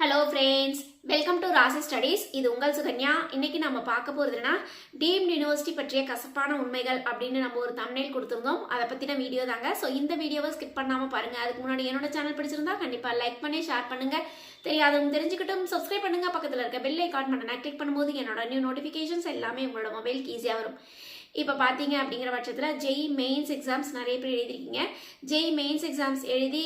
Hello friends welcome to Rasi studies இது உங்கள் சுகன்யா. இன்னைக்கு நம்ம பார்க்க போகிறதுனா டீம்டு யூனிவர்சிட்டி பற்றிய கசப்பான உண்மைகள் அப்படின்னு நம்ம ஒரு தமிழில் கொடுத்துருந்தோம். அதை பற்றின வீடியோ தாங்க. ஸோ இந்த வீடியோவை ஸ்கிப் பண்ணாமல் பாருங்கள் அதுக்கு முன்னாடி என்னோட சேனல் பிடிச்சிருந்தா கண்டிப்பாக லைக் பண்ணி ஷேர் பண்ணுங்கள் தெரியாதவங்க தெரிஞ்சுக்கிட்டும். சப்ஸ்கிரைப் பண்ணுங்கள் பக்கத்தில் இருக்க பெல் ஐக்கான் பண்ண கிளிக் பண்ணும்போது என்னோட நியூ நோட்டிஃபிகேஷன்ஸ் எல்லாமே உங்களோட மொபைலுக்கு ஈஸியாக வரும். இப்போ பார்த்தீங்க அப்படிங்கிற பட்சத்தில் ஜெய் மெயின்ஸ் எக்ஸாம்ஸ் நிறைய பேர் எழுதிருக்கீங்க ஜெய் மெயின்ஸ் எக்ஸாம்ஸ் எழுதி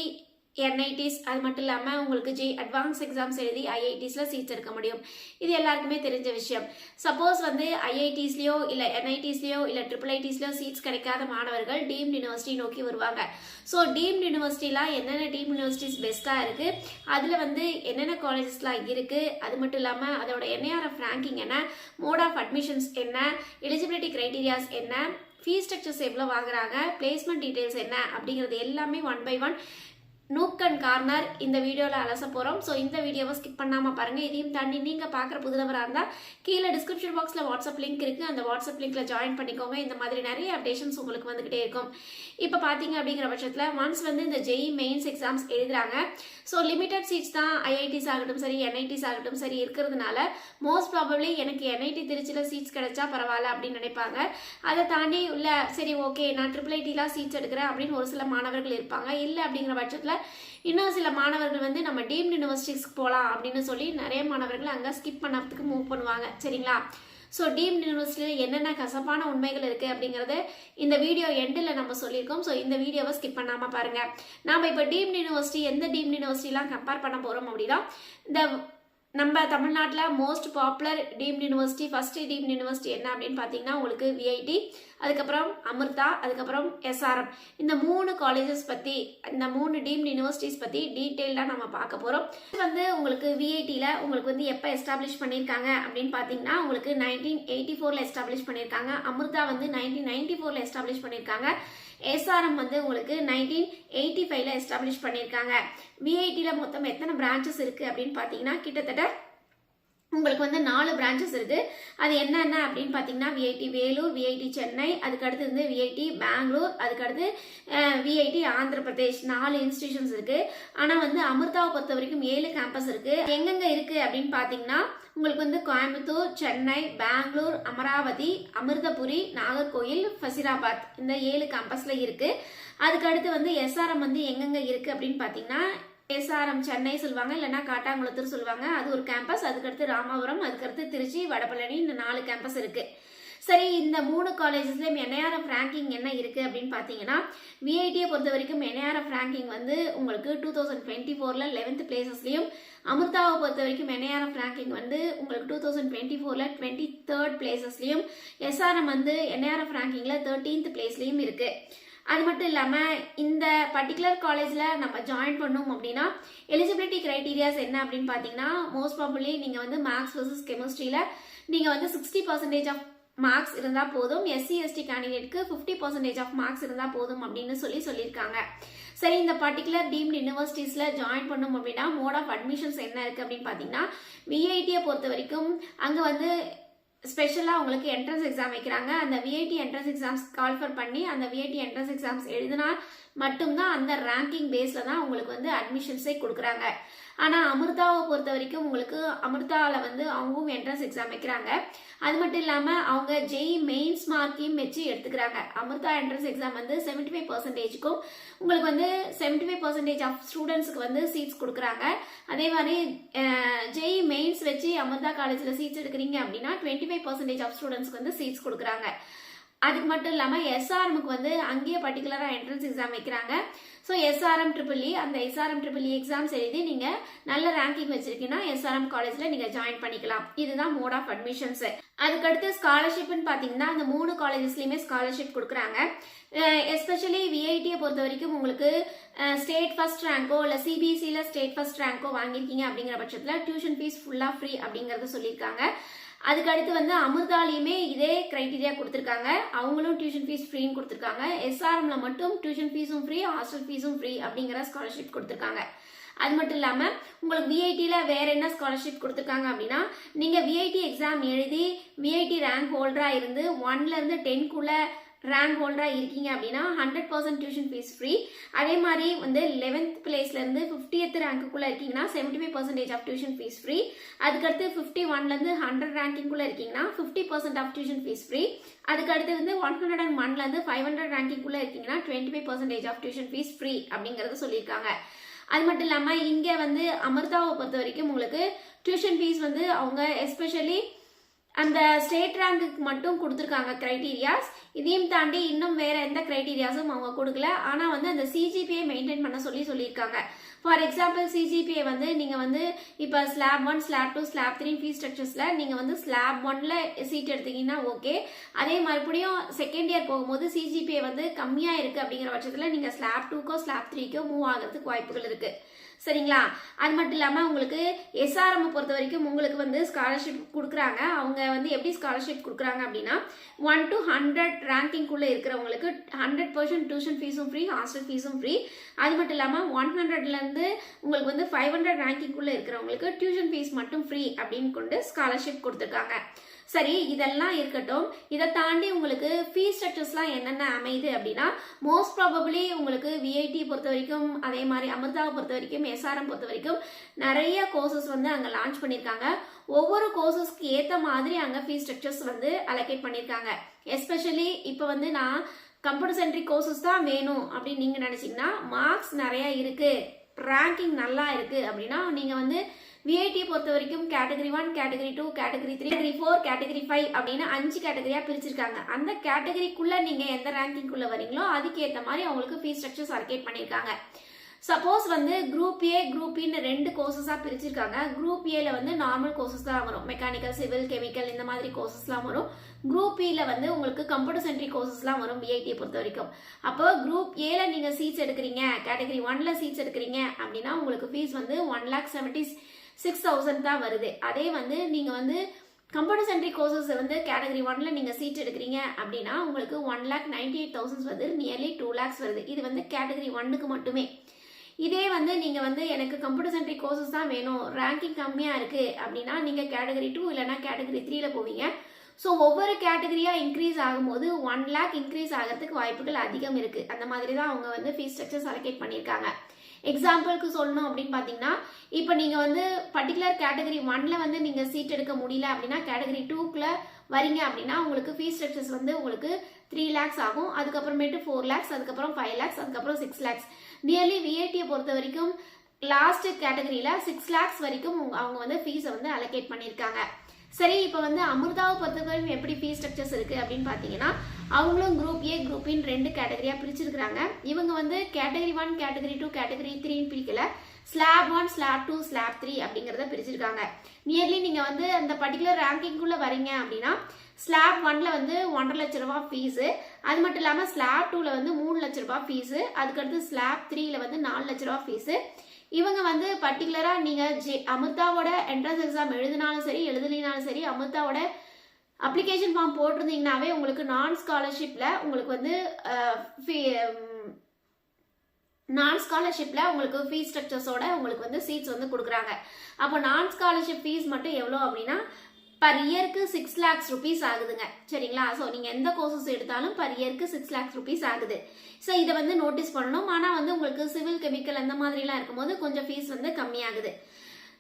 என்ஐடிஸ் அது மட்டும் இல்லாமல் உங்களுக்கு ஜெய் அட்வான்ஸ் எக்ஸாம்ஸ் எழுதி ஐஐடிஸில் சீட்ஸ் எடுக்க முடியும். இது எல்லாருக்குமே தெரிஞ்ச விஷயம். சப்போஸ் வந்து ஐஐடிஸ்லேயோ இல்லை என்ஐடிஸ்லேயோ இல்லை ட்ரிபிள் ஐடிஸ்லேயோ சீட்ஸ் கிடைக்காத மாணவர்கள் டீம்டு யூனிவர்சிட்டி நோக்கி வருவாங்க. ஸோ டீம்டு யூனிவர்சிட்டிலாம் என்னென்ன டீம் யூனிவர்சிட்டிஸ் பெஸ்ட்டாக இருக்குது அதில் வந்து என்னென்ன காலேஜஸ்லாம் இருக்குது அது மட்டும் இல்லாமல் அதோட என்ஐஆர்எஃப் ரேங்கிங் என்ன? மோட் ஆஃப் அட்மிஷன்ஸ் என்ன? எலிஜிபிலிட்டி க்ரைட்டீரியாஸ் என்ன? ஃபீஸ் ஸ்ட்ரக்சர்ஸ் எவ்வளோ வாங்குறாங்க? பிளேஸ்மெண்ட் டீட்டெயில்ஸ் என்ன? அப்படிங்கிறது எல்லாமே one by one nook and corner இந்த வீடியோவில் அலச போகிறோம் ஸோ இந்த வீடியோவை ஸ்கிப் பண்ணாமல் பாருங்கள் இதையும் தாண்டி நீங்கள் பார்க்குற புதுநபராக இருந்தால் கீழே டிஸ்கிரிப்ஷன் பாக்ஸில் வாட்ஸ்அப் லிங்க் இருக்குது அந்த வாட்ஸ்அப் லிங்க்கில் ஜாயின் பண்ணிக்கோங்க. இந்த மாதிரி நிறைய அப்டேஷன்ஸ் உங்களுக்கு வந்துக்கிட்டே இருக்கும். இப்போ பார்த்தீங்க அப்படிங்கிற பட்சத்தில் ஒன்ஸ் வந்து இந்த ஜெய் மெயின்ஸ் எக்ஸாம்ஸ் எழுதுறாங்க. ஸோ லிமிட்டட் சீட்ஸ் தான் ஐஐடிஸ் ஆகட்டும் சரி என்ஐடிஸ் ஆகட்டும் சரி இருக்கிறதுனால மோஸ்ட் ப்ராபப்ளி எனக்கு என்ஐடி திருச்சியில் சீட்ஸ் கிடைச்சா பரவாயில்ல அப்படின்னு நினைப்பாங்க. அதை தாண்டி உள்ள சரி ஓகே நான் ட்ரிபிள் ஐடிலாம் சீட்ஸ் எடுக்கிறேன் அப்படின்னு ஒரு சில மாணவர்கள் இருப்பாங்க. இல்லை அப்படிங்கிற பட்சத்தில் இன்னும் சில மாணவர்கள் வந்து நம்ம டீம்டு யூனிவர்சிட்டிஸ்க்கு போகலாம் அப்படின்னு சொல்லி நிறைய மாணவர்கள் அங்கே ஸ்கிப் பண்ணுறதுக்கு மூவ் பண்ணுவாங்க. சரிங்களா? ஸோ டீம்டு யூனிவர்சிட்டியில் என்னென்ன கசப்பான உண்மைகள் இருக்குது அப்படிங்கிறத இந்த வீடியோ எண்டில் நம்ம சொல்லியிருக்கோம். ஸோ இந்த வீடியோவை ஸ்கிப் பண்ணாமல் பாருங்கள் நாம் இப்போ டீம்டு யூனிவர்சிட்டி எந்த டீம்டு யூனிவர்சிட்டிலாம் கம்பேர் பண்ண போகிறோம் அப்படின்னா இந்த நம்ம தமிழ்நாட்டில் most popular deemed university first deemed university என்ன அப்படின்னு பார்த்தீங்கன்னா உங்களுக்கு விஐடி அதுக்கப்புறம் அமிர்தா அதுக்கப்புறம் எஸ்ஆர்எம் இந்த மூணு காலேஜஸ் பற்றி இந்த மூணு டீம்டு யூனிவர்சிட்டிஸ் பற்றி டீட்டெயில்டாக நம்ம பார்க்க போகிறோம் வந்து உங்களுக்கு விஐடியில் உங்களுக்கு வந்து எப்போ எஸ்டாப்ளிஷ் பண்ணியிருக்காங்க அப்படின்னு பார்த்தீங்கன்னா உங்களுக்கு நைன்டீன் எயிட்டி ஃபோரில் எஸ்டாப்ளிஷ் பண்ணியிருக்காங்க அமிர்தா வந்து நைன்டீன் நைன்டி ஃபோரில் எஸ்டாப்ளிஷ் பண்ணியிருக்காங்க எஸ்ஆர்எம் வந்து உங்களுக்கு நைன்டீன் எயிட்டி ஃபைவ்ல எஸ்டாப்ளிஷ் பண்ணியிருக்காங்க விஐடியில் மொத்தம் எத்தனை பிரான்ச்சஸ் இருக்குது அப்படின்னு பார்த்தீங்கன்னா கிட்டத்தட்ட உங்களுக்கு வந்து நாலு பிரான்ச்சஸ் இருக்கு. அது என்னென்ன அப்படின்னு பார்த்தீங்கன்னா விஐடி வேலூர் விஐடி சென்னை அதுக்கு அடுத்து வந்து விஐடி பெங்களூர் அதுக்கடுத்து விஐடி ஆந்திர பிரதேஷ் நாலு இன்ஸ்டிடியூஷன்ஸ் இருக்கு. ஆனால் வந்து அமிர்தாவை பொறுத்த வரைக்கும் ஏழு கேம்பஸ் இருக்கு. எங்கெங்க இருக்கு அப்படின்னு பார்த்தீங்கன்னா உங்களுக்கு வந்து கோயம்புத்தூர் சென்னை பெங்களூர் அமராவதி அமிர்தபுரி நாகர்கோயில் ஃபசிராபாத் இந்த ஏழு கேம்பஸில் இருக்குது அதுக்கு அடுத்து வந்து எஸ்ஆர்எம் வந்து எங்கெங்கே இருக்குது அப்படின்னு பார்த்தீங்கன்னா எஸ்ஆர்எம் சென்னை சொல்லுவாங்க இல்லைனா காட்டாங்குளத்தூர் சொல்லுவாங்க. அது ஒரு கேம்பஸ் அதுக்கடுத்து ராமாபுரம் அதுக்கடுத்து திருச்சி வடபழனி இந்த நாலு கேம்பஸ் இருக்கு. சரி இந்த மூணு காலேஜஸ்லேயும் என்ஐஆர்எஃப் ரேங்கிங் என்ன இருக்குது அப்படின்னு பார்த்தீங்கன்னா விஐடியை பொறுத்த வரைக்கும் என்ஐஆர்எஃப் ரேங்கிங் வந்து உங்களுக்கு டூ தௌசண்ட் டுவெண்ட்டி ஃபோரில் லெவன்த் பிளேசஸ்லையும் அமிர்தாவை பொறுத்த வரைக்கும் என்ஐஆர்எஃப் ரேங்கிங் வந்து உங்களுக்கு டூ தௌசண்ட் டுவெண்ட்டி ஃபோரில் டுவெண்ட்டி தேர்ட் பிளேசஸ்லையும் எஸ்ஆர்எம் வந்து என்ஐஆர்எஃப் ரேங்கிங்கில் தேர்ட்டீன்த் பிளேஸ்லையும் இருக்குது அது மட்டும் இல்லாமல் இந்த பர்டிகுலர் காலேஜில் நம்ம ஜாயின் பண்ணோம் அப்படின்னா எலிஜிபிலிட்டி க்ரைட்டீரியாஸ் என்ன அப்படின்னு பார்த்தீங்கன்னா மோஸ்ட் ப்ராபப்ளி நீங்கள் வந்து மேக்ஸ் வர்சஸ் கெமிஸ்ட்ரியில் நீங்கள் வந்து சிக்ஸ்டி பர்சன்டேஜ் ஆஃப் மார்க்ஸ் இருந்தால் போதும் எஸ்சி எஸ்டி கேண்டிடேட்க்கு ஃபிஃப்டி பர்சன்டேஜ் ஆஃப் மார்க்ஸ் இருந்தால் போதும் அப்படின்னு சொல்லி சொல்லியிருக்காங்க. சரி இந்த பர்டிகுலர் டீம்டு யூனிவர்சிட்டிஸில் ஜாயின் பண்ணோம் அப்படின்னா மோட் ஆஃப் அட்மிஷன்ஸ் என்ன இருக்குது அப்படின்னு பார்த்தீங்கன்னா விஐடியை பொறுத்த வரைக்கும் அங்கே வந்து ஸ்பெஷலாக உங்களுக்கு என்ட்ரன்ஸ் எக்ஸாம் வைக்கிறாங்க. அந்த விஐடி என்ட்ரன்ஸ் எக்ஸாம்ஸ் கால்ஃபர் பண்ணி அந்த விஐடி என்ட்ரன்ஸ் எக்ஸாம்ஸ் எழுதினால் மட்டும்தான் அந்த ரேங்கிங் பேஸில் தான் உங்களுக்கு வந்து அட்மிஷன்ஸே கொடுக்குறாங்க. ஆனால் அமிர்தாவை பொறுத்த வரைக்கும் உங்களுக்கு அமிர்தாவில் வந்து அவங்களும் என்ட்ரன்ஸ் எக்ஸாம் வைக்கிறாங்க. அது மட்டும் இல்லாமல் அவங்க ஜெய் மெயின்ஸ் மார்க்கையும் வச்சு எடுத்துக்கிறாங்க. அமிர்தா என்ட்ரன்ஸ் எக்ஸாம் வந்து செவன்ட்டி ஃபைவ் பர்சன்டேஜுக்கும் உங்களுக்கு வந்து செவன்ட்டி ஃபைவ் பர்சன்டேஜ் ஆஃப் ஸ்டூடெண்ட்ஸ்க்கு வந்து சீட்ஸ் கொடுக்குறாங்க. அதே மாதிரி ஜெய் மெயின்ஸ் வச்சு அமிர்தா காலேஜில் சீட்ஸ் எடுக்கிறீங்க அப்படின்னா டுவெண்ட்டி ஃபைவ் பர்சன்டேஜ் ஆஃப் ஸ்டூடெண்ட்ஸ்க்கு வந்து சீட்ஸ் கொடுக்குறாங்க. அதுக்கு மட்டும் இல்லாமல் எஸ்ஆர்எம்க்கு வந்து அங்கேயே பர்டிகுலராக என்ட்ரன்ஸ் எக்ஸாம் வைக்கிறாங்க. ஸோ எஸ்ஆர்எம் ட்ரிபிள் இ அந்த எஸ்ஆர்எம் ட்ரிபிள் எக்ஸாம்ஸ் எழுதி நீங்கள் நல்ல ரேங்கிங் வச்சிருக்கீங்கன்னா எஸ்ஆர்எம் காலேஜில் நீங்கள் ஜாயின் பண்ணிக்கலாம். இதுதான் மோட் ஆஃப் அட்மிஷன்ஸ் அதுக்கடுத்து ஸ்காலர்ஷிப்னு பார்த்தீங்கன்னா அந்த மூணு காலேஜஸ்லையுமே ஸ்காலர்ஷிப் கொடுக்குறாங்க. எஸ்பெஷலி விஐடியை பொறுத்த வரைக்கும் உங்களுக்கு ஸ்டேட் ஃபர்ஸ்ட் ரேங்கோ இல்லை சிபிஎஸ்சியில் ஸ்டேட் ஃபர்ஸ்ட் ரேங்கோ வாங்கியிருக்கீங்க அப்படிங்கிற பட்சத்தில் டியூஷன் ஃபீஸ் ஃபுல்லாக ஃப்ரீ அப்படிங்கிறத சொல்லியிருக்காங்க. அதுக்கு அடுத்து வந்து அமிர்தாலையுமே இதே கிரைட்டீரியா கொடுத்துருக்காங்க. அவங்களும் டியூஷன் ஃபீஸ் ஃப்ரீன்னு கொடுத்துருக்காங்க. எஸ்ஆர்எம்ல மட்டும் டியூஷன் ஃபீஸும் ஃப்ரீ ஹாஸ்டல் ஃபீஸும் ஃப்ரீ அப்படிங்கிற ஸ்காலர்ஷிப் கொடுத்துருக்காங்க. அது மட்டும் இல்லாமல் உங்களுக்கு விஐடியில் வேற என்ன ஸ்காலர்ஷிப் கொடுத்துருக்காங்க அப்படின்னா நீங்கள் விஐடி எக்ஸாம் எழுதி விஐடி ரேங்க் ஹோல்டராக இருந்து ஒன்லேருந்து டென்க்குள்ளே ரேங்க் ஹோல்டராக இருக்கீங்க அப்படின்னா hundred percent tuition fees free அதே மாதிரி வந்து லெவன்த் பிளேஸ்லேருந்து ஃபிஃப்டியத் ரேங்க்குள்ளே இருக்கீங்கன்னா seventy five percentage of tuition fees free அதுக்கடுத்து ஃபிஃப்டி ஒன்லேருந்து ஹண்ட்ரட் ரேங்கிங்குள்ளே இருக்கீங்கன்னா fifty percent of tuition fees free அதுக்கடுத்து வந்து ஒன் ஹண்ட்ரட் அண்ட் ஒன்லேருந்து ஃபைவ் ஹண்ட்ரட் ரேங்கிங்குள்ளே இருக்கீங்கன்னா twenty five percentage of tuition fees free அப்படிங்கிறத சொல்லியிருக்காங்க. அது மட்டும் இல்லாமல் இங்கே வந்து அமிர்தாவை பொறுத்த வரைக்கும் உங்களுக்கு டியூஷன் ஃபீஸ் வந்து அவங்க எஸ்பெஷலி அந்த ஸ்டேட் ரேங்க்குக்கு மட்டும் கொடுத்துருக்காங்க க்ரைட்டீரியாஸ் இதையும் தாண்டி இன்னும் வேற எந்த க்ரைட்டீரியாஸும் அவங்க கொடுக்கல. ஆனால் வந்து அந்த சிஜிபியை மெயின்டைன் பண்ண சொல்லி சொல்லியிருக்காங்க. ஃபார் எக்ஸாம்பிள் சிஜிபிஏ வந்து நீங்கள் வந்து இப்போ slab one slab two slab three fees ஸ்ட்ரக்சர்ஸில் நீங்கள் வந்து ஸ்லாப் ஒன்ல சீட் எடுத்தீங்கன்னா ஓகே அதே மறுபடியும் செகண்ட் இயர் போகும்போது சிஜிபிஏ வந்து கம்மியாக இருக்குது அப்படிங்கிற பட்சத்தில் நீங்கள் ஸ்லாப் டூக்கோ ஸ்லாப் த்ரீக்கோ மூவ் ஆகிறதுக்கு வாய்ப்புகள் இருக்குது சரிங்களா? அது மட்டும் இல்லாமல் உங்களுக்கு எஸ்ஆர்எம் பொறுத்த வரைக்கும் உங்களுக்கு வந்து ஸ்காலர்ஷிப் கொடுக்குறாங்க. அவங்க வந்து எப்படி ஸ்காலர்ஷிப் கொடுக்குறாங்க அப்படின்னா ஒன் டு ஹண்ட்ரட் ரேங்கிங்குள்ளே இருக்கிறவங்களுக்கு ஹண்ட்ரட் பர்சன்ட் டியூஷன் ஃபீஸும் ஃப்ரீ ஹாஸ்டல் ஃபீஸும் ஃப்ரீ அது மட்டும் இல்லாமல் ஒன் ஹண்ட்ரட்லேருந்து வந்து உங்களுக்கு வந்து ஃபைவ் ஹண்ட்ரட் ரேங்கிங்குள்ளே இருக்கிறவங்களுக்கு டியூஷன் ஃபீஸ் மட்டும் ஃப்ரீ அப்படின்னு கொண்டு ஸ்காலர்ஷிப் கொடுத்துருக்காங்க. சரி இதெல்லாம் இருக்கட்டும். இதை தாண்டி உங்களுக்கு ஃபீஸ் ஸ்ட்ரக்சர்ஸ்லாம் என்னென்ன அமையுது அப்படின்னா மோஸ்ட் ப்ராபபிளி உங்களுக்கு விஐடி பொறுத்த வரைக்கும் அதே மாதிரி அமிர்தாவை பொறுத்த வரைக்கும் எஸ்ஆர்எம் பொறுத்த வரைக்கும் நிறைய கோர்சஸ் வந்து அங்கே லான்ச் பண்ணியிருக்காங்க. ஒவ்வொரு கோர்சஸ்க்கு ஏற்ற மாதிரி அங்கே ஃபீஸ் ஸ்ட்ரக்சர்ஸ் வந்து அலோகேட் பண்ணியிருக்காங்க. எஸ்பெஷலி இப்போ வந்து நான் கம்ப்யூட்டர் சென்ட்ரிக் கோர்சஸ் தான் வேணும் அப்படின்னு நீங்கள் நினச்சிங்கன்னா மார்க்ஸ் நிறையா இருக்குது ரேங்கிங் நல்லா இருக்குது அப்படின்னா நீங்கள் வந்து விஐடியை பொறுத்த வரைக்கும் category one category two category three category four category five அப்படின்னு அஞ்சு கேட்டகரியாக பிரிச்சிருக்காங்க. அந்த கேட்டகரிக்குள்ளே நீங்கள் எந்த ரேங்கிங்குள்ளே வரீங்களோ அதுக்கேற்ற மாதிரி அவங்களுக்கு ஃபீஸ் ஸ்ட்ரக்சர்ஸ் அலோகேட் பண்ணியிருக்காங்க சப்போஸ் வந்து குரூப் ஏ குரூப் இன்னு ரெண்டு கோர்சஸாக பிரிச்சிருக்காங்க. குரூப் ஏல வந்து நார்மல் கோர்சஸ் தான் வரும். மெக்கானிக்கல் சிவில் கெமிக்கல் இந்த மாதிரி கோர்சஸ்லாம் வரும். குரூப் இல வந்து உங்களுக்கு கம்ப்யூட்டர் சென்ட்ரி கோர்சஸ்லாம் வரும் பிஐடியை பொறுத்த வரைக்கும். அப்போ குரூப் ஏல நீங்கள் சீட்ஸ் எடுக்கிறீங்க. கேட்டகரி ஒன்ல சீட்ஸ் எடுக்கிறீங்க அப்படின்னா உங்களுக்கு ஃபீஸ் வந்து one lakh seventy six thousand தான் வருது. அதே வந்து நீங்கள் வந்து கம்ப்யூட்டர் சென்ட்ரி கோர்சஸ் வந்து கேட்டகரி ஒன்ல நீங்கள் சீட் எடுக்கிறீங்க அப்படின்னா உங்களுக்கு one lakh ninety eight thousands வருது. நியர்லி டூ லேக்ஸ் வருது. இது வந்து கேட்டகரி ஒன்னுக்கு மட்டுமே. இதே வந்து நீங்கள் வந்து எனக்கு கம்ப்யூட்டர் சென்ட்ரிக் கோர்சஸ் தான் வேணும். ரேங்கிங் கம்மியாக இருக்குது அப்படின்னா நீங்கள் கேட்டகரி டூ இல்லைனா கேட்டகரி த்ரீயில் போவீங்க. ஸோ ஒவ்வொரு கேட்டகரியாக இன்க்ரீஸ் ஆகும்போது ஒன் லேக் இன்க்ரீஸ் ஆகிறதுக்கு வாய்ப்புகள் அதிகம் இருக்குது அந்த மாதிரி தான் அவங்க வந்து ஃபீஸ் ஸ்ட்ரக்சர்ஸ் அலோகேட் பண்ணியிருக்காங்க. எக்ஸாம்பிளுக்கு சொல்லணும் அப்படின்னு பார்த்தீங்கன்னா இப்போ நீங்கள் வந்து பர்டிகுலர் கேட்டகரி ஒன்ல வந்து நீங்கள் சீட் எடுக்க முடியல அப்படின்னா கேட்டகரி டூக்குள்ள வரீங்க அப்படின்னா உங்களுக்கு ஃபீஸ் ஸ்ட்ரக்சர்ஸ் வந்து உங்களுக்கு த்ரீ லேக்ஸ் ஆகும். அதுக்கப்புறமேட்டு ஃபோர் லேக்ஸ் அதுக்கப்புறம் ஃபைவ் லேக்ஸ் அதுக்கப்புறம் சிக்ஸ் லேக்ஸ் நியர்லி விஐடியை பொறுத்த வரைக்கும் லாஸ்ட் கேட்டகரியில் சிக்ஸ் லேக்ஸ் வரைக்கும் அவங்க வந்து ஃபீஸை வந்து அலோகேட் பண்ணியிருக்காங்க. சரி இப்போ வந்து அமிர்தாவை பொறுத்தவரைக்கும் எப்படி ஃபீஸ் ஸ்ட்ரக்சர்ஸ் இருக்குது அப்படின்னு பார்த்தீங்கன்னா அவங்களும் குரூப் ஏ குரூப் இன் ரெண்டு கேட்டகரியாக பிரிச்சிருக்கிறாங்க. இவங்க வந்து category one category two category த்ரீன்னு பிரிக்கல. Slab one slab two slab three அப்படிங்கிறத பிரிச்சிருக்காங்க. நியர்லி நீங்கள் வந்து அந்த பர்டிகுலர் ரேங்கிங்குள்ளே வரீங்க அப்படின்னா ஸ்லாப் ஒன்ல வந்து ஒன்றரை லட்ச ரூபா ஃபீஸு அது மட்டும் இல்லாமல் ஸ்லாப் டூவில் வந்து மூணு லட்ச ரூபா ஃபீஸு அதுக்கடுத்து ஸ்லாப் த்ரீல வந்து நாலு லட்ச ரூபா ஃபீஸு இவங்க வந்து பர்டிகுலராக நீங்கள் ஜே அமிர்தாவோட என்ட்ரன்ஸ் எக்ஸாம் எழுதினாலும் சரி எழுதலினாலும் சரி அமிர்தாவோட அப்ளிகேஷன் ஃபார்ம் போட்டிருந்தீங்கனாவே உங்களுக்கு நான் ஸ்காலர்ஷிப்பில் உங்களுக்கு வந்து நான் ஸ்காலர்ஷிப்பில் உங்களுக்கு ஃபீஸ் ஸ்ட்ரக்சர்ஸோட உங்களுக்கு வந்து சீட்ஸ் வந்து கொடுக்குறாங்க. அப்போ நான் ஸ்காலர்ஷிப் ஃபீஸ் மட்டும் எவ்வளோ அப்படின்னா பர் இயருக்கு சிக்ஸ் லேக்ஸ் ருபீஸ் ஆகுதுங்க. சரிங்களா? ஸோ நீங்கள் எந்த கோர்சஸ் எடுத்தாலும் பர் இயருக்கு சிக்ஸ் லேக்ஸ் ருபீஸ் ஆகுது. ஸோ இதை வந்து நோட்டீஸ் பண்ணணும். ஆனால் வந்து உங்களுக்கு சிவில் கெமிக்கல் அந்த மாதிரிலாம் இருக்கும்போது கொஞ்சம் ஃபீஸ் வந்து கம்மியாகுது.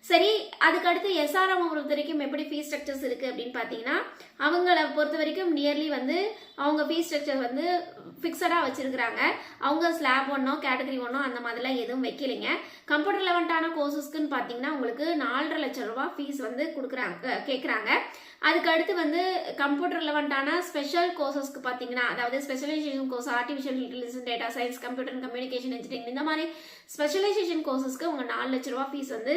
சரி அதுக்கடுத்து எஸ்ஆர்எம் பொறுத்த வரைக்கும் எப்படி ஃபீஸ் ஸ்ட்ரக்சர்ஸ் இருக்குது அப்படின்னு பார்த்தீங்கன்னா அவங்கள பொறுத்த வரைக்கும் நியர்லி வந்து அவங்க ஃபீஸ் ஸ்ட்ரக்சர் வந்து ஃபிக்ஸடாக வச்சுருக்கிறாங்க. அவங்க ஸ்லாப் ஒன்றோ கேட்டகரி ஒன்றோ அந்த மாதிரிலாம் எதுவும் வைக்கலைங்க. கம்ப்யூட்டர் லெவன்ட்டான கோர்சஸ்க்குன்னு பார்த்தீங்கன்னா உங்களுக்கு நாலரை லட்சம் ரூபா ஃபீஸ் வந்து கொடுக்குறாங்க கேட்குறாங்க அதுக்கு அடுத்து வந்து கம்ப்யூட்டர் லெவன்ட்டான ஸ்பெஷல் கோர்சஸ்க்கு பார்த்தீங்கன்னா அதாவது specialisation course artificial intelligence data science computer communication engineering இந்த மாதிரி ஸ்பெஷலைசேஷன் கோர்சஸ்க்கு உங்கள் நாலு லட்ச ரூபா ஃபீஸ் வந்து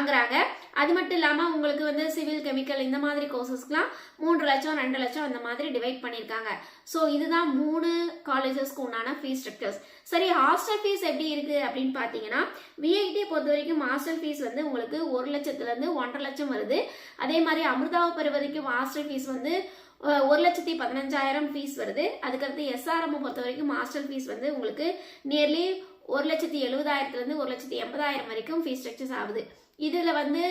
வாங்குறாங்க. அது மட்டும் இல்லாமல் உங்களுக்கு வந்து சிவில் கெமிக்கல் இந்த மாதிரி கோர்சஸ்க்குலாம் மூன்று லட்சம் ரெண்டு லட்சம் அந்த மாதிரி டிவைட் பண்ணியிருக்காங்க. ஸோ இதுதான் மூணு காலேஜஸ்க்கு உண்டான ஃபீஸ் ஸ்ட்ரக்சர்ஸ் சரி ஹாஸ்டல் ஃபீஸ் எப்படி இருக்குது அப்படின்னு பார்த்தீங்கன்னா விஐடி பொறுத்த வரைக்கும் ஹாஸ்டல் ஃபீஸ் வந்து உங்களுக்கு ஒரு லட்சத்துலேருந்து ஒன்றரை லட்சம் வருது. அதே மாதிரி அமிர்தாவை வரைக்கும் ஹாஸ்டல் ஃபீஸ் வந்து ஒரு லட்சத்தி பதினஞ்சாயிரம் ஃபீஸ் வருது. அதுக்கடுத்து எஸ்ஆர்எம் பொறுத்த வரைக்கும் ஹாஸ்டல் ஃபீஸ் வந்து உங்களுக்கு நியர்லி ஒரு லட்சத்தி எழுபதாயிரத்துலேருந்து ஒரு லட்சத்தி எண்பதாயிரம் வரைக்கும் ஃபீஸ் ஸ்ட்ரக்சர்ஸ் ஆகுது. இதில் வந்து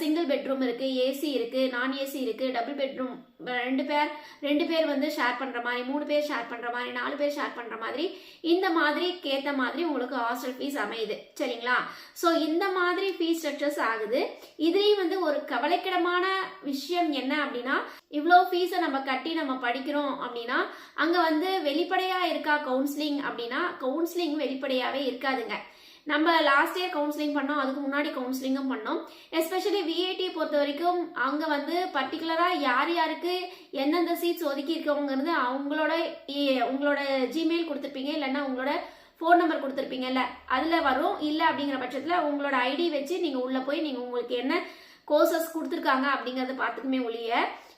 சிங்கிள் பெட்ரூம் இருக்குது ஏசி இருக்குது நான் ஏசி இருக்குது டபுள் பெட்ரூம் ரெண்டு பேர் ரெண்டு பேர் வந்து ஷேர் பண்ணுற மாதிரி மூணு பேர் ஷேர் பண்ணுற மாதிரி நாலு பேர் ஷேர் பண்ணுற மாதிரி இந்த மாதிரி கேத்த மாதிரி உங்களுக்கு ஹாஸ்டல் ஃபீஸ் அமையுது. சரிங்களா? ஸோ இந்த மாதிரி ஃபீஸ் ஸ்ட்ரக்சர்ஸ் ஆகுது. இதுலேயும் வந்து ஒரு கவலைக்கிடமான விஷயம் என்ன அப்படின்னா இவ்வளோ ஃபீஸை நம்ம கட்டி நம்ம படிக்கிறோம் அப்படின்னா அங்கே வந்து வெளிப்படையாக இருக்கா கவுன்சிலிங் அப்படின்னா கவுன்சிலிங் வெளிப்படையாகவே இருக்காதுங்க. நம்ம லாஸ்ட் இயர் கவுன்சிலிங் பண்ணோம் அதுக்கு முன்னாடி கவுன்சிலிங்கும் பண்ணோம். எஸ்பெஷலி விஐடி பொறுத்த வரைக்கும் அங்கே வந்து பர்டிகுலராக யார் யாருக்கு எந்தெந்த சீட்ஸ் ஒதுக்கி இருக்கவங்கிறது அவங்களோட இ- உங்களோட ஜிமெயில் கொடுத்துருப்பீங்க இல்லைன்னா உங்களோட ஃபோன் நம்பர் கொடுத்துருப்பீங்கல்ல அதில் வரும். இல்லை அப்படிங்கிற பட்சத்தில் உங்களோட ஐடி வச்சு நீங்கள் உள்ளே போய் நீங்கள் உங்களுக்கு என்ன கோர்சஸ் கொடுத்துருக்காங்க அப்படிங்கிறத பார்த்துக்குமே ஒழிய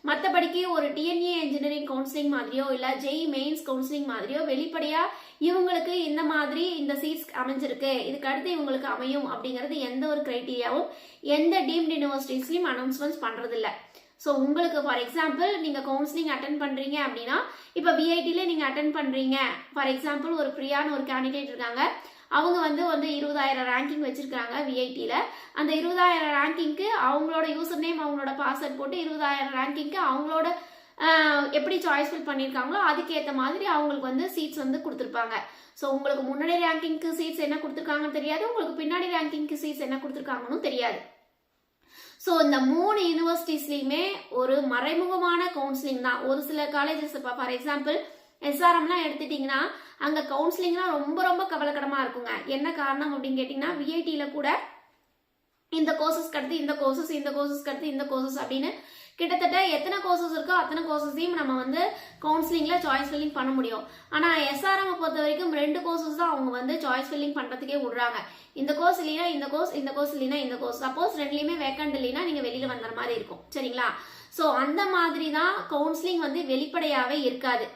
மற்றபடிக்கு ஒரு டிஎன்ஏ இன்ஜினியரிங் கவுன்சிலிங் மாதிரியோ இல்லை ஜெய் மெயின்ஸ் கவுன்சிலிங் மாதிரியோ வெளிப்படையாக இவங்களுக்கு இந்த மாதிரி இந்த சீட்ஸ் அமைஞ்சிருக்கு. இதுக்கு அடுத்து இவங்களுக்கு அமையும் அப்படிங்கிறது எந்த ஒரு கிரைட்டீரியாவும் எந்த டீம்டு யூனிவர்சிட்டிஸ்லையும் அனௌன்ஸ்மெண்ட்ஸ் பண்ணுறதில்ல ஸோ உங்களுக்கு ஃபார் எக்ஸாம்பிள் நீங்கள் கவுன்சிலிங் அட்டன் பண்ணுறீங்க அப்படின்னா இப்போ விஐடியில் நீங்கள் அட்டன் பண்ணுறீங்க ஃபார் எக்ஸாம்பிள் ஒரு ஃப்ரீயான ஒரு கேண்டிடேட் இருக்காங்க. அவங்க வந்து வந்து இருபதாயிரம் ரேங்கிங் வச்சிருக்காங்க விஐடியில் அந்த இருபதாயிரம் ரேங்கிங்க்கு அவங்களோட யூசர் நேம் அவங்களோட பாஸ்வேர்ட் போட்டு இருபதாயிரம் ரேங்கிங்க்கு அவங்களோட எப்படி சாய்ஸ் ஃபில் பண்ணியிருக்காங்களோ அதுக்கேற்ற மாதிரி அவங்களுக்கு வந்து சீட்ஸ் வந்து கொடுத்துருப்பாங்க. ஸோ உங்களுக்கு முன்னாடி ரேங்கிங்க்கு சீட்ஸ் என்ன கொடுத்துருக்காங்கன்னு தெரியாது உங்களுக்கு பின்னாடி ரேங்கிங்க்கு சீட்ஸ் என்ன கொடுத்துருக்காங்கன்னு தெரியாது. ஸோ இந்த மூணு யூனிவர்சிட்டிஸ்லையுமே ஒரு மறைமுகமான கவுன்சிலிங் தான். ஒரு சில காலேஜஸ் இப்போ ஃபார் எக்ஸாம்பிள் எஸ்ஆர்எம்லாம் எடுத்துட்டிங்கன்னா அங்கே கவுன்சிலிங்லாம் ரொம்ப ரொம்ப கவலைக்கிடமாக இருக்குங்க. என்ன காரணம் அப்படின்னு கேட்டிங்கன்னா விஐடியில் கூட இந்த கோர்சஸ் கடுத்து இந்த கோர்சஸ் இந்த கோர்சஸ் அடுத்து இந்த கோர்சஸ் அப்படின்னு கிட்டத்தட்ட எத்தனை கோர்சஸ் இருக்கோ அத்தனை கோர்சஸையும் நம்ம வந்து கவுன்சிலிங்கில் சாய்ஸ் ஃபில்லிங் பண்ண முடியும். ஆனால் எஸ்ஆர்எம் பொறுத்த வரைக்கும் ரெண்டு கோர்சஸ் தான் அவங்க வந்து சாய்ஸ் ஃபில்லிங் பண்ணுறதுக்கே விடுறாங்க. இந்த கோர்ஸ் இல்லைனா இந்த கோர்ஸ் இந்த கோர்ஸ் இல்லைன்னா இந்த கோர்ஸ் சப்போஸ் ரெண்டுலேயுமே வேக்கண்ட் இல்லைன்னா நீங்கள் வெளியில் வந்த மாதிரி இருக்கும். சரிங்களா? ஸோ அந்த மாதிரி தான் கவுன்சிலிங் வந்து வெளிப்படையாகவே இருக்காது.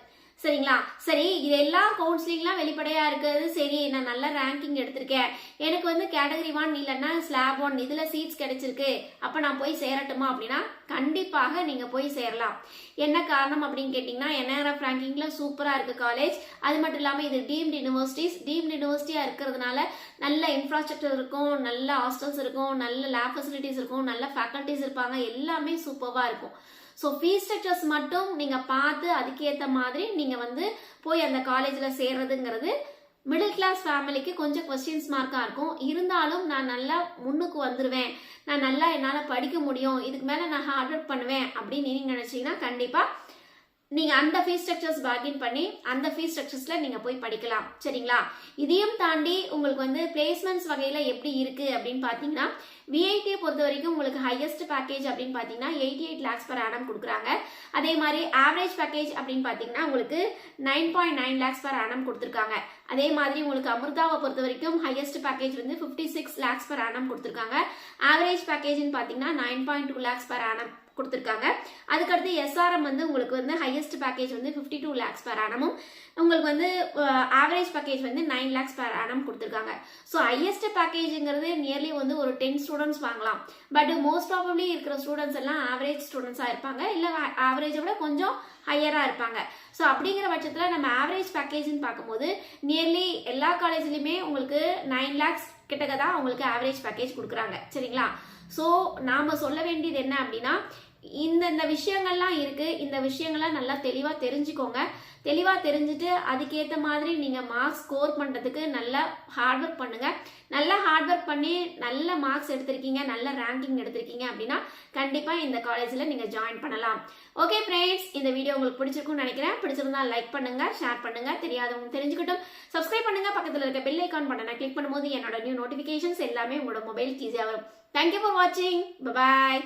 சரிங்களா? சரி இதெல்லாம் கவுன்சிலிங்லாம் வெளிப்படையாக இருக்கிறது. சரி நான் நல்ல ரேங்கிங் எடுத்திருக்கேன். எனக்கு வந்து கேட்டகரி ஒன் இல்லைன்னா ஸ்லாப் ஒன் இதில் சீட்ஸ் கிடைச்சிருக்கு. அப்போ நான் போய் சேரட்டுமா அப்படின்னா கண்டிப்பாக நீங்க போய் சேரலாம். என்ன காரணம் அப்படின்னு கேட்டிங்கன்னா என்ஆர்எஃப் ரேங்கிங்ல சூப்பரா இருக்கு காலேஜ் அது மட்டும் இல்லாம இது டீம்டு யூனிவர்சிட்டிஸ் டீம்டு யூனிவர்சிட்டியா இருக்கிறதுனால நல்ல இன்ஃப்ராஸ்ட்ரக்சர் இருக்கும் நல்ல ஹாஸ்டல்ஸ் இருக்கும் நல்ல லேப் ஃபெசிலிட்டிஸ் இருக்கும் நல்ல ஃபேக்கல்ட்டிஸ் இருப்பாங்க. எல்லாமே சூப்பராக இருக்கும். ஸோ ஃபீஸ் ஸ்ட்ரக்சர்ஸ் மட்டும் நீங்கள் பார்த்து அதுக்கேற்ற மாதிரி நீங்கள் வந்து போய் அந்த காலேஜில் சேர்றதுங்கிறது மிடில் கிளாஸ் ஃபேமிலிக்கு கொஞ்சம் கொஸ்டின்ஸ் மார்க்காக இருக்கும். இருந்தாலும் நான் நல்லா முன்னுக்கு வந்துடுவேன் நான் நல்லா என்னால் படிக்க முடியும். இதுக்கு மேலே நான் ஹார்ட் ஒர்க் பண்ணுவேன் அப்படின்னு நீங்கள் நினச்சிங்கன்னா கண்டிப்பாக நீங்கள் அந்த ஃபீஸ் ஸ்ட்ரக்சர்ஸ் பார்கின் பண்ணி அந்த ஃபீஸ் ஸ்ட்ரக்சர்ஸில் நீங்கள் போய் படிக்கலாம். சரிங்களா? இதையும் தாண்டி உங்களுக்கு வந்து பிளேஸ்மெண்ட்ஸ் வகையில் எப்படி இருக்குது அப்படின்னு பார்த்தீங்கன்னா விஐடியை பொறுத்த வரைக்கும் உங்களுக்கு ஹையஸ்ட் பேக்கேஜ் அப்படின்னு பார்த்தீங்கன்னா eighty eight lakhs per annum கொடுக்குறாங்க. அதே மாதிரி ஆவரேஜ் பேக்கேஜ் அப்படின்னு பார்த்தீங்கன்னா உங்களுக்கு nine point nine lakhs per annum கொடுத்துருக்காங்க. அதே மாதிரி உங்களுக்கு அமிர்தாவை பொறுத்த வரைக்கும் ஹையஸ்ட் பேக்கேஜ் வந்து fifty six lakhs per annum கொடுத்துருக்காங்க ஆவரேஜ் பேக்கேஜ்னு பார்த்தீங்கன்னா nine point two lakhs per annum கொடுத்துருக்காங்க. அதுக்கடுத்து எஸ்ஆர்எம் வந்து உங்களுக்கு வந்து ஹையஸ்ட் பேக்கேஜ் வந்து ஃபிஃப்டி டூ லேக்ஸ் பேர் ஆனமும் உங்களுக்கு வந்து ஆவரேஜ் பேக்கேஜ் வந்து நைன் லேக்ஸ் பேர் ஆனம் கொடுத்துருக்காங்க. ஸோ ஹையஸ்ட் பேக்கேஜுங்கிறது நியர்லி வந்து ஒரு டென் ஸ்டூடெண்ட்ஸ் வாங்கலாம். பட் மோஸ்ட் ப்ராபப்ளி இருக்கிற ஸ்டூடெண்ட்ஸ் எல்லாம் ஆவரேஜ் ஸ்டூடெண்ட்ஸாக இருப்பாங்க. இல்லை ஆவரேஜை விட கொஞ்சம் ஹையராக இருப்பாங்க. ஸோ அப்படிங்கிற பட்சத்தில் நம்ம ஆவரேஜ் பேக்கேஜ்னு பார்க்கும்போது நியர்லி எல்லா காலேஜ்லேயுமே உங்களுக்கு நைன் லேக்ஸ் கிட்டக்க தான் உங்களுக்கு ஆவரேஜ் பேக்கேஜ் கொடுக்குறாங்க. சரிங்களா? ஸோ நாம் சொல்ல வேண்டியது என்ன அப்படின்னா இந்த இந்த விஷயங்கள்லாம் இருக்கு. இந்த விஷயங்கள்லாம் நல்லா தெளிவாக தெரிஞ்சுக்கோங்க. தெளிவாக தெரிஞ்சுட்டு அதுக்கேற்ற மாதிரி நீங்கள் மார்க்ஸ் ஸ்கோர் பண்ணுறதுக்கு நல்லா ஹார்ட் ஒர்க் பண்ணுங்க. நல்லா ஹார்ட் ஒர்க் பண்ணி நல்ல மார்க்ஸ் எடுத்திருக்கீங்க நல்ல ரேங்கிங் எடுத்திருக்கீங்க அப்படின்னா கண்டிப்பாக இந்த காலேஜில் நீங்கள் ஜாயின் பண்ணலாம். ஓகே ஃப்ரெண்ட்ஸ் இந்த வீடியோ உங்களுக்கு பிடிச்சிருக்கும்னு நினைக்கிறேன். பிடிச்சிருந்தா லைக் பண்ணுங்க ஷேர் பண்ணுங்க. தெரியாதவங்க தெரிஞ்சுக்கிட்டும். சப்ஸ்கிரைப் பண்ணுங்க. பக்கத்தில் இருக்க பெல் ஐக்கான் பட்டனை கிளிக் பண்ணும்போது என்னோட நியூ நோட்டிஃபிகேஷன்ஸ் எல்லாமே உங்களோட மொபைலுக்கு ஈஸியாக வரும். தேங்க்யூ ஃபார் வாட்சிங் பாய்